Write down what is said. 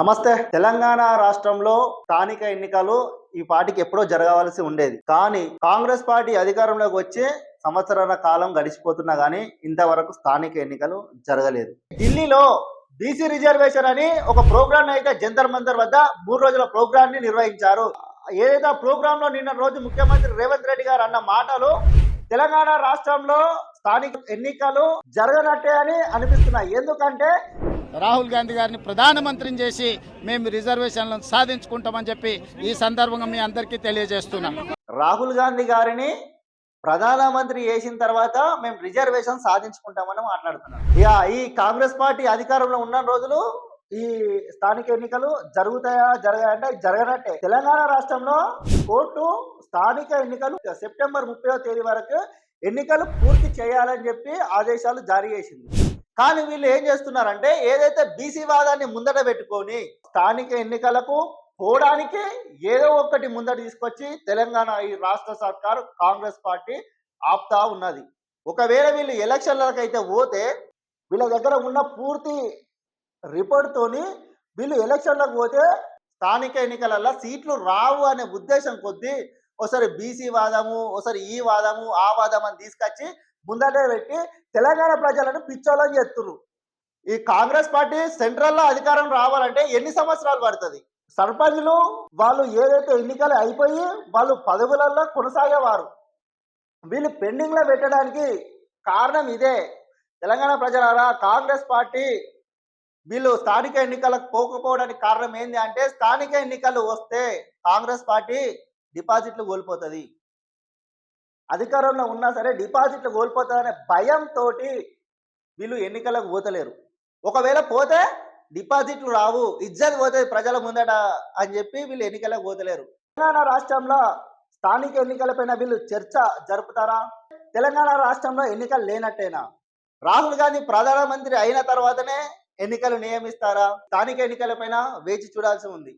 నమస్తే. తెలంగాణ రాష్ట్రంలో స్థానిక ఎన్నికలు ఈ పార్టీకి ఎప్పుడో జరగవలసి ఉండేది. కానీ కాంగ్రెస్ పార్టీ అధికారంలోకి వచ్చి సంవత్సరాల కాలం గడిచిపోతున్నా కానీ ఇంతవరకు స్థానిక ఎన్నికలు జరగలేదు. ఢిల్లీలో బీసీ రిజర్వేషన్ అని ఒక ప్రోగ్రామ్ అయితే జంతర్ మంతర్ వద్ద మూడు రోజుల ప్రోగ్రామ్ని నిర్వహించారు. ఏదైతే ప్రోగ్రామ్లో నిన్న రోజు ముఖ్యమంత్రి రేవంత్ రెడ్డి గారు అన్న మాటలు తెలంగాణ రాష్ట్రంలో స్థానిక ఎన్నికలు జరగనట్టే అని అనిపిస్తున్నాయి. ఎందుకంటే రాహుల్ గాంధీ గారిని ప్రధానమంత్రిని చేసి మేము రిజర్వేషన్లను సాధించుకుంటామని చెప్పి ఈ సందర్భంగా మీ అందరికీ తెలియజేస్తున్నాం. రాహుల్ గాంధీ గారిని ప్రధానమంత్రి చేసిన తర్వాత మేము రిజర్వేషన్ సాధించుకుంటామని మాట్లాడుతున్నాం. ఇక ఈ కాంగ్రెస్ పార్టీ అధికారంలో ఉన్న రోజులు ఈ స్థానిక ఎన్నికలు జరుగుతాయా జరగాయంటే జరగనట్టే. తెలంగాణ రాష్ట్రంలో కోర్టు స్థానిక ఎన్నికలు సెప్టెంబర్ ముప్పై తేదీ వరకు ఎన్నికలు పూర్తి చేయాలని చెప్పి ఆదేశాలు జారీ చేసింది. కానీ వీళ్ళు ఏం చేస్తున్నారంటే ఏదైతే బీసీ వాదాన్ని ముందట పెట్టుకొని స్థానిక ఎన్నికలకు పోవడానికి ఏదో ఒక్కటి ముందట తీసుకొచ్చి తెలంగాణ ఈ రాష్ట్ర సర్కారు కాంగ్రెస్ పార్టీ ఆపుతా ఉన్నది. ఒకవేళ వీళ్ళు ఎలక్షన్లకు అయితే పోతే వీళ్ళ దగ్గర ఉన్న పూర్తి రిపోర్ట్తోని వీళ్ళు ఎలక్షన్లకు పోతే స్థానిక ఎన్నికలలో సీట్లు రావు అనే ఉద్దేశం కొద్దీ ఒకసారి బీసీ వాదము ఒకసారి ఈ వాదము ఆ వాదం అని తీసుకొచ్చి ముందటే పెట్టి తెలంగాణ ప్రజలను పిచ్చోళ్ళని చేస్తున్నారు ఈ కాంగ్రెస్ పార్టీ సెంట్రల్లో అధికారం రావాలంటే ఎన్ని సంవత్సరాలు పడుతుంది? సర్పంచ్లు వాళ్ళు ఏదైతే ఎన్నికలు అయిపోయి వాళ్ళు పదవులలో కొనసాగేవారు. వీళ్ళు పెండింగ్లో పెట్టడానికి కారణం ఇదే. తెలంగాణ ప్రజలారా కాంగ్రెస్ పార్టీ వీళ్ళు స్థానిక ఎన్నికలకు పోకపోవడానికి కారణం ఏంది అంటే స్థానిక ఎన్నికలు వస్తే కాంగ్రెస్ పార్టీ డిపాజిట్లు కోల్పోతుంది. అధికారంలో ఉన్నా సరే డిపాజిట్లు కోల్పోతారనే భయంతో వీళ్ళు ఎన్నికలకు పోతలేరు. ఒకవేళ పోతే డిపాజిట్లు రావు ఇజ్జత్ పోతే ప్రజల ముందట అని చెప్పి వీళ్ళు ఎన్నికలకు పోతలేరు. తెలంగాణ రాష్ట్రంలో స్థానిక ఎన్నికలపైన వీళ్ళు చర్చ జరుపుతారా? తెలంగాణ రాష్ట్రంలో ఎన్నికలు లేనట్టేనా? రాహుల్ గాంధీ ప్రధానమంత్రి అయిన తర్వాతనే ఎన్నికలు నియమిస్తారా? స్థానిక ఎన్నికలపైన వేచి చూడాల్సి ఉంది.